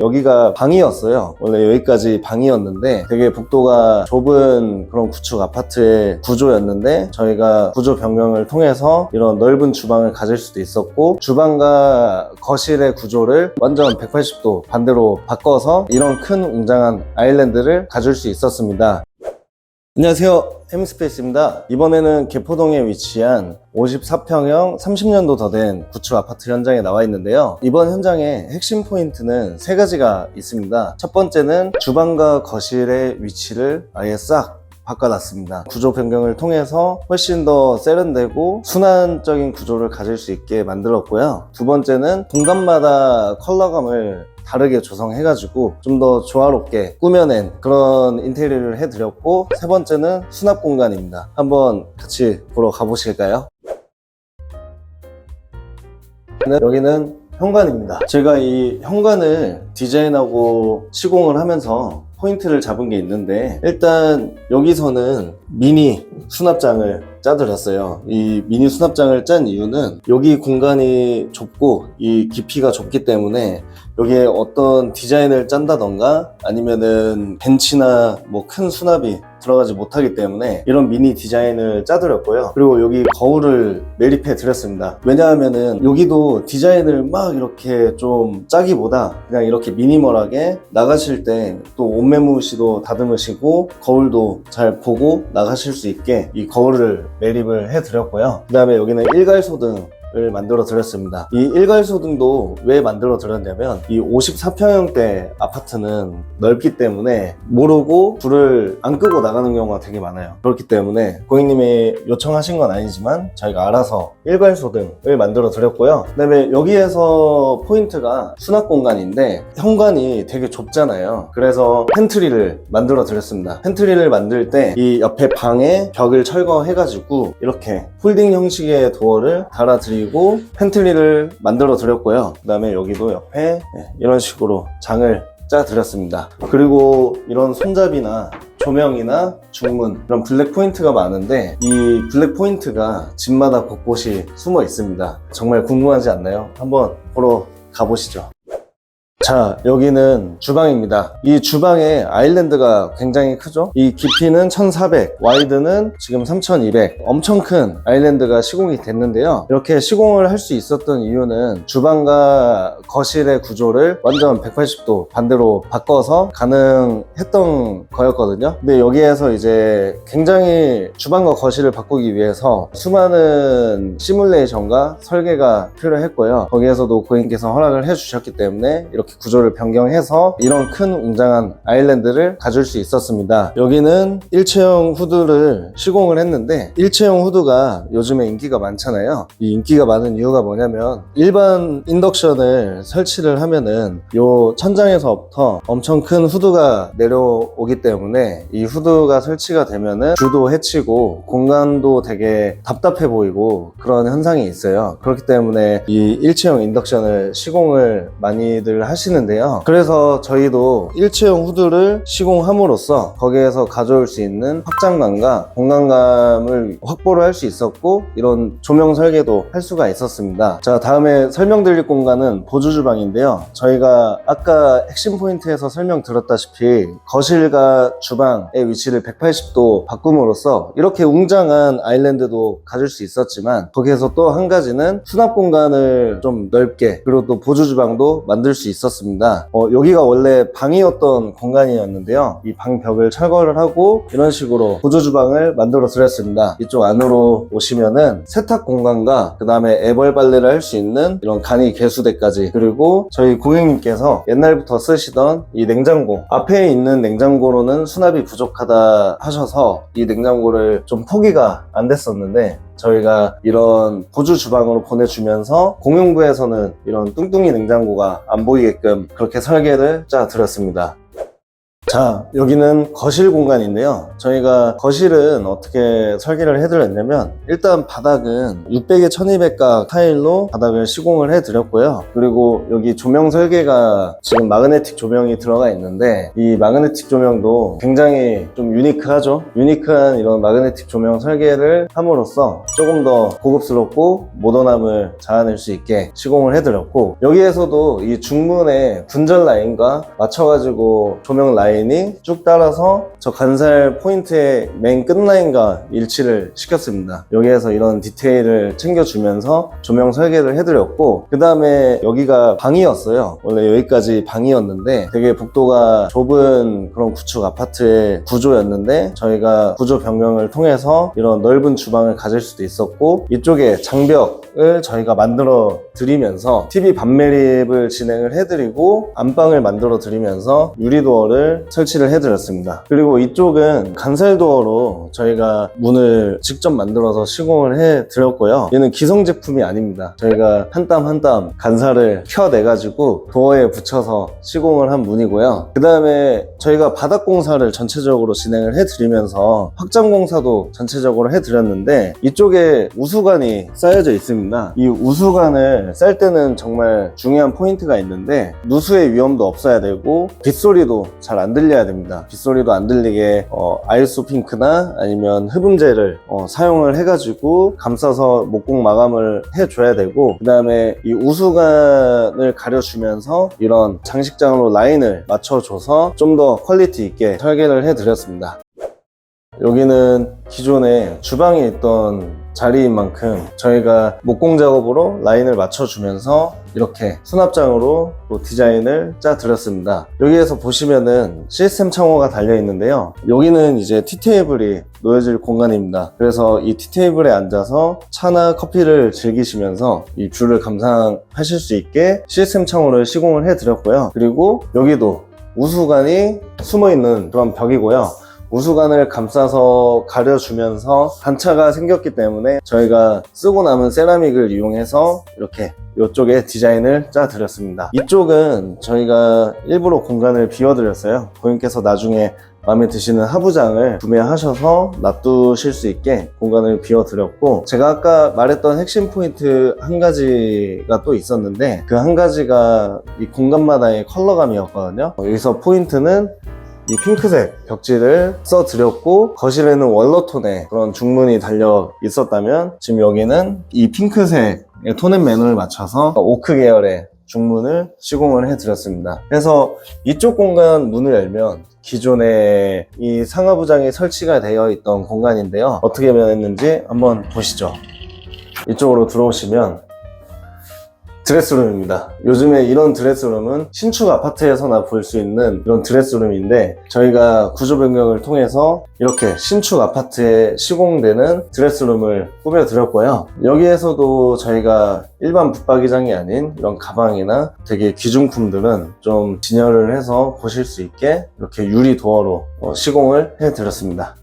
여기가 방이었어요. 원래 여기까지 방이었는데 되게 복도가 좁은 그런 구축 아파트의 구조였는데 저희가 구조 변경을 통해서 이런 넓은 주방을 가질 수도 있었고 주방과 거실의 구조를 완전 180도 반대로 바꿔서 이런 큰 웅장한 아일랜드를 가질 수 있었습니다. 안녕하세요. 햄스페이스입니다. 이번에는 개포동에 위치한 54평형 30년도 더 된 구축 아파트 현장에 나와 있는데요. 이번 현장의 핵심 포인트는 세 가지가 있습니다. 첫 번째는 주방과 거실의 위치를 아예 싹 바꿔놨습니다. 구조 변경을 통해서 훨씬 더 세련되고 순환적인 구조를 가질 수 있게 만들었고요. 두 번째는 공간마다 컬러감을 다르게 조성해가지고 좀 더 조화롭게 꾸며낸 그런 인테리어를 해드렸고 세 번째는 수납 공간입니다. 한번 같이 보러 가보실까요? 네, 여기는 현관입니다. 제가 이 현관을 디자인하고 시공을 하면서 포인트를 잡은 게 있는데 일단 여기서는 미니 수납장을 짜드렸어요. 이 미니 수납장을 짠 이유는 여기 공간이 좁고 이 깊이가 좁기 때문에 여기에 어떤 디자인을 짠다던가 아니면은 벤치나 뭐 큰 수납이 들어가지 못하기 때문에 이런 미니 디자인을 짜드렸고요. 그리고 여기 거울을 매립해 드렸습니다. 왜냐하면은 여기도 디자인을 막 이렇게 좀 짜기보다 그냥 이렇게 미니멀하게 나가실 때 또 옷매무시도 다듬으시고 거울도 잘 보고 나가실 수 있게 이 거울을 매립을 해 드렸고요. 그 다음에 여기는 일괄소등 을 만들어 드렸습니다. 이 일괄소등도 왜 만들어 드렸냐면 이 54평형대 아파트는 넓기 때문에 모르고 불을 안 끄고 나가는 경우가 되게 많아요. 그렇기 때문에 고객님이 요청하신 건 아니지만 저희가 알아서 일괄소등을 만들어 드렸고요. 그다음에 여기에서 포인트가 수납 공간인데 현관이 되게 좁잖아요. 그래서 팬트리를 만들어 드렸습니다. 팬트리를 만들 때 이 옆에 방에 벽을 철거해가지고 이렇게 홀딩 형식의 도어를 달아드리고 팬트리를 만들어 드렸고요. 그 다음에 여기도 옆에 네, 이런 식으로 장을 짜 드렸습니다. 그리고 이런 손잡이나 조명이나 중문 이런 블랙 포인트가 많은데 이 블랙 포인트가 집마다 곳곳이 숨어 있습니다. 정말 궁금하지 않나요? 한번 보러 가보시죠. 자, 여기는 주방입니다. 이 주방의 아일랜드가 굉장히 크죠? 이 깊이는 1400, 와이드는 지금 3200. 엄청 큰 아일랜드가 시공이 됐는데요. 이렇게 시공을 할 수 있었던 이유는 주방과 거실의 구조를 완전 180도 반대로 바꿔서 가능했던 거였거든요. 근데 여기에서 이제 굉장히 주방과 거실을 바꾸기 위해서 수많은 시뮬레이션과 설계가 필요했고요. 거기에서도 고객님께서 허락을 해주셨기 때문에 이렇게 구조를 변경해서 이런 큰 웅장한 아일랜드를 가질 수 있었습니다. 여기는 일체형 후드를 시공을 했는데 일체형 후드가 요즘에 인기가 많잖아요. 이 인기가 많은 이유가 뭐냐면 일반 인덕션을 설치를 하면은 요 천장에서부터 엄청 큰 후드가 내려오기 때문에 이 후드가 설치가 되면은 뷰도 해치고 공간도 되게 답답해 보이고 그런 현상이 있어요. 그렇기 때문에 이 일체형 인덕션을 시공을 많이들 하시 는데요. 그래서 저희도 일체형 후드를 시공함으로써 거기에서 가져올 수 있는 확장감과 공간감을 확보를 할 수 있었고 이런 조명 설계도 할 수가 있었습니다. 자 다음에 설명드릴 공간은 보조 주방인데요. 저희가 아까 핵심 포인트에서 설명드렸다시피 거실과 주방의 위치를 180도 바꿈으로써 이렇게 웅장한 아일랜드도 가질 수 있었지만 거기에서 또 한 가지는 수납 공간을 좀 넓게 그리고 또 보조 주방도 만들 수 있었습니다. 어, 여기가 원래 방이었던 공간이었는데요. 이 방 벽을 철거를 하고 이런 식으로 보조 주방을 만들어 드렸습니다. 이쪽 안으로 오시면은 세탁 공간과 그 다음에 애벌 빨래를 할 수 있는 이런 간이 개수대까지 그리고 저희 고객님께서 옛날부터 쓰시던 이 냉장고 앞에 있는 냉장고로는 수납이 부족하다 하셔서 이 냉장고를 좀 포기가 안 됐었는데 저희가 이런 보조 주방으로 보내주면서 공용부에서는 이런 뚱뚱이 냉장고가 안 보이게끔 그렇게 설계를 짜 드렸습니다. 자, 여기는 거실 공간인데요. 저희가 거실은 어떻게 설계를 해드렸냐면, 일단 바닥은 600에 1200각 타일로 바닥을 시공을 해드렸고요. 그리고 여기 조명 설계가 지금 마그네틱 조명이 들어가 있는데, 이 마그네틱 조명도 굉장히 좀 유니크하죠? 유니크한 이런 마그네틱 조명 설계를 함으로써 조금 더 고급스럽고 모던함을 자아낼 수 있게 시공을 해드렸고, 여기에서도 이 중문의 분절 라인과 맞춰가지고 조명 라인 이 쭉 따라서 저 간살 포인트의 맨 끝라인과 일치를 시켰습니다. 여기에서 이런 디테일을 챙겨주면서 조명 설계를 해드렸고 그 다음에 여기가 방이었어요. 원래 여기까지 방이었는데 되게 복도가 좁은 그런 구축 아파트의 구조였는데 저희가 구조 변경을 통해서 이런 넓은 주방을 가질 수도 있었고 이쪽에 장벽을 저희가 만들어 드리면서 TV 반매립을 진행을 해드리고 안방을 만들어 드리면서 유리도어를 설치를 해드렸습니다. 그리고 이쪽은 간살도어로 저희가 문을 직접 만들어서 시공을 해드렸고요. 얘는 기성 제품이 아닙니다. 저희가 한 땀 한 땀 간살을 켜내가지고 도어에 붙여서 시공을 한 문이고요. 그 다음에 저희가 바닥 공사를 전체적으로 진행을 해드리면서 확장 공사도 전체적으로 해드렸는데 이쪽에 우수관이 쌓여져 있습니다. 이 우수관을 쌀 때는 정말 중요한 포인트가 있는데 누수의 위험도 없어야 되고 빗소리도 잘안 들려야 됩니다. 빗소리도 안 들리게 어, 아이소 핑크나 아니면 흡음재를 어, 사용을 해가지고 감싸서 목공 마감을 해줘야 되고 그 다음에 이 우수관을 가려주면서 이런 장식장으로 라인을 맞춰줘서 좀 더 퀄리티 있게 설계를 해드렸습니다. 여기는 기존에 주방에 있던 자리인 만큼 저희가 목공 작업으로 라인을 맞춰주면서 이렇게 수납장으로 또 디자인을 짜드렸습니다. 여기에서 보시면은 시스템 창호가 달려 있는데요. 여기는 이제 티테이블이 놓여질 공간입니다. 그래서 이 티테이블에 앉아서 차나 커피를 즐기시면서 이 뷰를 감상하실 수 있게 시스템 창호를 시공을 해드렸고요. 그리고 여기도 우수관이 숨어 있는 그런 벽이고요. 우수관을 감싸서 가려주면서 단차가 생겼기 때문에 저희가 쓰고 남은 세라믹을 이용해서 이렇게 이쪽에 디자인을 짜드렸습니다. 이쪽은 저희가 일부러 공간을 비워드렸어요. 고객님께서 나중에 마음에 드시는 하부장을 구매하셔서 놔두실 수 있게 공간을 비워드렸고 제가 아까 말했던 핵심 포인트 한 가지가 또 있었는데 그 한 가지가 이 공간마다의 컬러감이었거든요. 여기서 포인트는 이 핑크색 벽지를 써드렸고 거실에는 원로톤의 그런 중문이 달려 있었다면 지금 여기는 이 핑크색 톤앤 매너를 맞춰서 오크 계열의 중문을 시공을 해드렸습니다. 그래서 이쪽 공간 문을 열면 기존에 이 상하부장이 설치가 되어 있던 공간인데요. 어떻게 변했는지 한번 보시죠. 이쪽으로 들어오시면 드레스룸입니다. 요즘에 이런 드레스룸은 신축 아파트에서나 볼 수 있는 이런 드레스룸인데 저희가 구조 변경을 통해서 이렇게 신축 아파트에 시공되는 드레스룸을 꾸며드렸고요. 여기에서도 저희가 일반 붙박이장이 아닌 이런 가방이나 되게 귀중품들은 좀 진열을 해서 보실 수 있게 이렇게 유리 도어로 어, 시공을 해드렸습니다.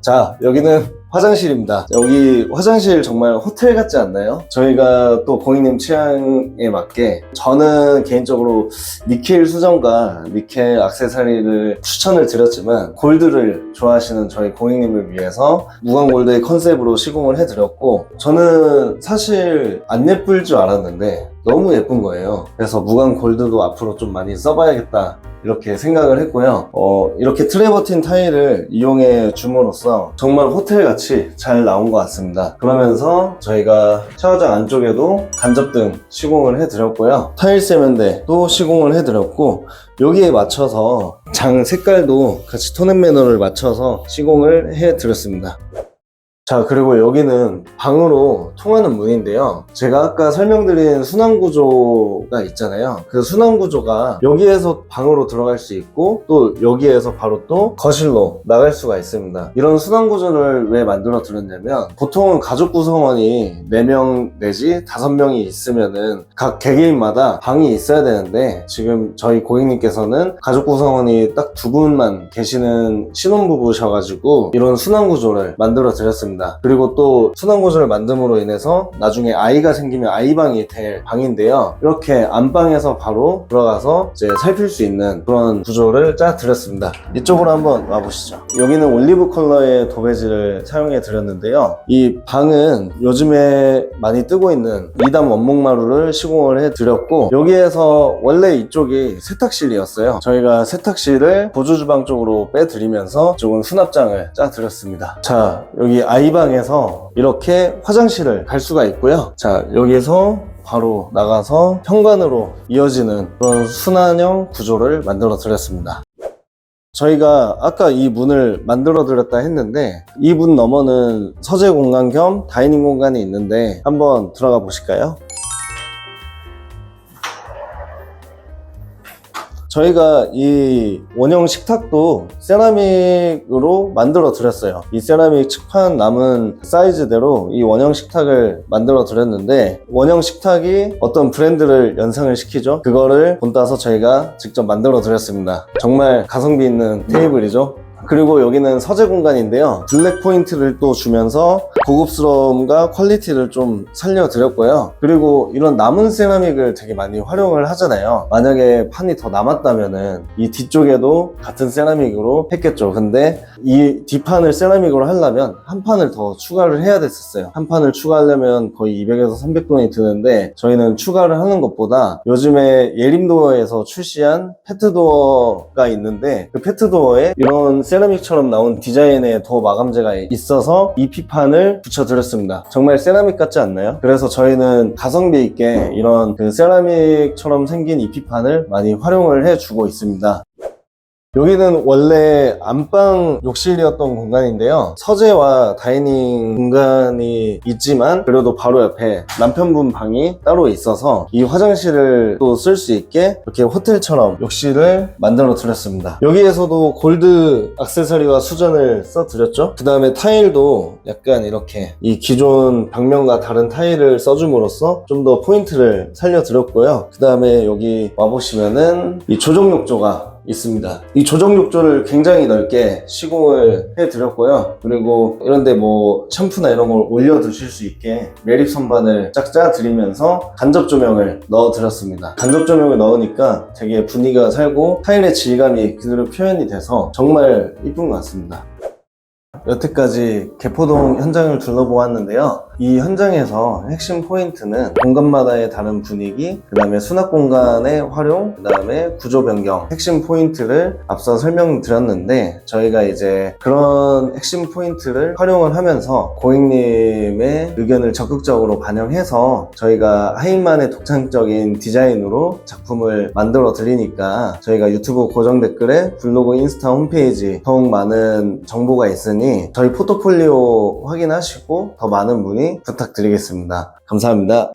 자, 여기는 화장실입니다. 여기 화장실 정말 호텔 같지 않나요? 저희가 또 고객님 취향에 맞게 저는 개인적으로 니켈 수정과 니켈 악세사리를 추천을 드렸지만 골드를 좋아하시는 저희 고객님을 위해서 무광 골드의 컨셉으로 시공을 해드렸고 저는 사실 안 예쁠 줄 알았는데 너무 예쁜 거예요. 그래서 무광 골드도 앞으로 좀 많이 써봐야겠다. 이렇게 생각을 했고요. 어, 이렇게 트레버틴 타일을 이용해 줌으로써 정말 호텔같이 잘 나온 것 같습니다. 그러면서 저희가 샤워장 안쪽에도 간접등 시공을 해드렸고요. 타일 세면대도 시공을 해드렸고 여기에 맞춰서 장 색깔도 같이 톤앤 매너를 맞춰서 시공을 해드렸습니다. 자 그리고 여기는 방으로 통하는 문인데요. 제가 아까 설명드린 순환구조가 있잖아요. 그 순환구조가 여기에서 방으로 들어갈 수 있고 또 여기에서 바로 또 거실로 나갈 수가 있습니다. 이런 순환구조를 왜 만들어 드렸냐면 보통은 가족 구성원이 4명 내지 5명이 있으면은 각 개개인마다 방이 있어야 되는데 지금 저희 고객님께서는 가족 구성원이 딱 두 분만 계시는 신혼부부셔가지고 이런 순환구조를 만들어 드렸습니다 드렸습니다. 그리고 또 순환구조를 만듦으로 인해서 나중에 아이가 생기면 아이방이 될 방인데요. 이렇게 안방에서 바로 들어가서 이제 살필 수 있는 그런 구조를 짜 드렸습니다. 이쪽으로 한번 와보시죠. 여기는 올리브 컬러의 도배지를 사용해 드렸는데요. 이 방은 요즘에 많이 뜨고 있는 2단 원목마루를 시공을 해 드렸고 여기에서 원래 이쪽이 세탁실이었어요. 저희가 세탁실을 보조주방 쪽으로 빼드리면서 이쪽은 수납장을 짜 드렸습니다. 자, 여기 아이 방에서 이렇게 화장실을 갈 수가 있고요. 자, 여기서 바로 나가서 현관으로 이어지는 그런 순환형 구조를 만들어 드렸습니다. 저희가 아까 이 문을 만들어 드렸다 했는데 이 문 너머는 서재 공간 겸 다이닝 공간이 있는데 한번 들어가 보실까요? 저희가 이 원형 식탁도 세라믹으로 만들어 드렸어요. 이 세라믹 측판 남은 사이즈대로 이 원형 식탁을 만들어 드렸는데 원형 식탁이 어떤 브랜드를 연상을 시키죠? 그거를 본따서 저희가 직접 만들어 드렸습니다. 정말 가성비 있는 테이블이죠. 그리고 여기는 서재 공간인데요. 블랙 포인트를 또 주면서 고급스러움과 퀄리티를 좀 살려드렸고요. 그리고 이런 남은 세라믹을 되게 많이 활용을 하잖아요. 만약에 판이 더 남았다면은 이 뒤쪽에도 같은 세라믹으로 했겠죠. 근데 이 뒷판을 세라믹으로 하려면 한 판을 더 추가를 해야 됐었어요. 한 판을 추가하려면 거의 200에서 300돈이 드는데 저희는 추가를 하는 것보다 요즘에 예림도어에서 출시한 페트도어가 있는데 그 페트도어에 이런 세라믹 처럼 나온 디자인의 도어 마감재가 있어서 이 피판을 붙여드렸습니다. 정말 세라믹 같지 않나요? 그래서 저희는 가성비 있게 이런 그 세라믹처럼 생긴 이 피판을 많이 활용을 해주고 있습니다. 여기는 원래 안방 욕실이었던 공간인데요. 서재와 다이닝 공간이 있지만 그래도 바로 옆에 남편분 방이 따로 있어서 이 화장실을 또 쓸 수 있게 이렇게 호텔처럼 욕실을 만들어 드렸습니다. 여기에서도 골드 악세사리와 수전을 써 드렸죠. 그 다음에 타일도 약간 이렇게 이 기존 벽면과 다른 타일을 써줌으로써 좀 더 포인트를 살려 드렸고요. 그 다음에 여기 와보시면은 이 조정 욕조가 있습니다. 이 조정 욕조를 굉장히 넓게 시공을 해드렸고요. 그리고 이런데 뭐 샴푸나 이런 걸 올려 두실 수 있게 매립 선반을 짝짜 드리면서 간접 조명을 넣어 드렸습니다. 간접 조명을 넣으니까 되게 분위기가 살고 타일의 질감이 그대로 표현이 돼서 정말 이쁜 것 같습니다. 여태까지 개포동 현장을 둘러보았는데요. 이 현장에서 핵심 포인트는 공간마다의 다른 분위기, 그 다음에 수납 공간의 활용, 그 다음에 구조 변경, 핵심 포인트를 앞서 설명드렸는데 저희가 이제 그런 핵심 포인트를 활용을 하면서 고객님의 의견을 적극적으로 반영해서 저희가 하인만의 독창적인 디자인으로 작품을 만들어 드리니까 저희가 유튜브 고정 댓글에 블로그, 인스타 홈페이지 더욱 많은 정보가 있으니 저희 포트폴리오 확인하시고 더 많은 부탁드리겠습니다. 감사합니다.